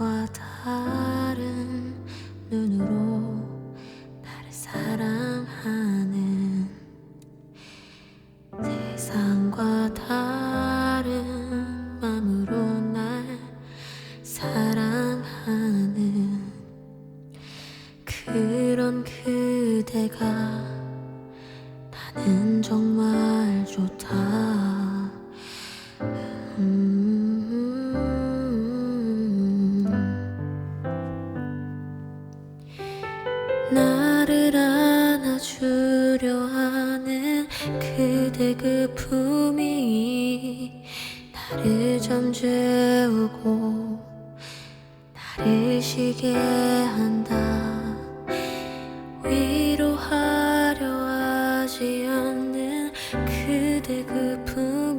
과 다른 눈으로 나를 사랑하는 세상과 다른 마음으로 날 사랑하는 그런 그대가 나는 정말 나를 안아주려 하는 그대 그 품이 나를 잠재우고 나를 쉬게 한다. 위로하려 하지 않는 그대 그 품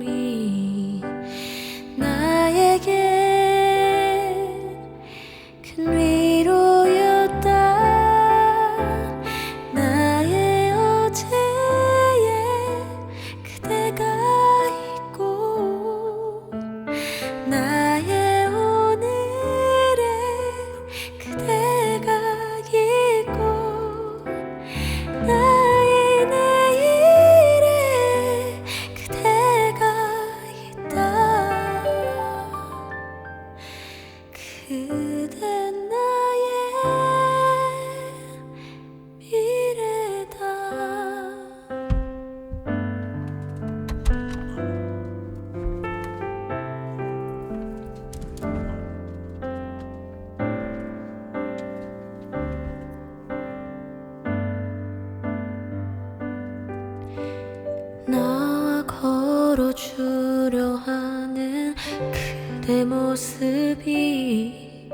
걸어주려 하는 그대 모습이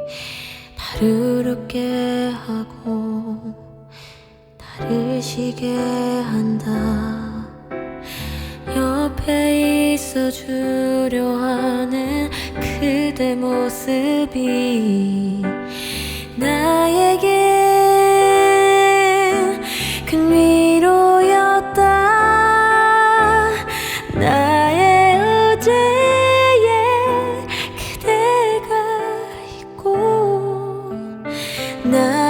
나를 웃게 하고 나를 쉬게 한다. 옆에 있어주려 하는 그대 모습이 어제에 그대가 있고 나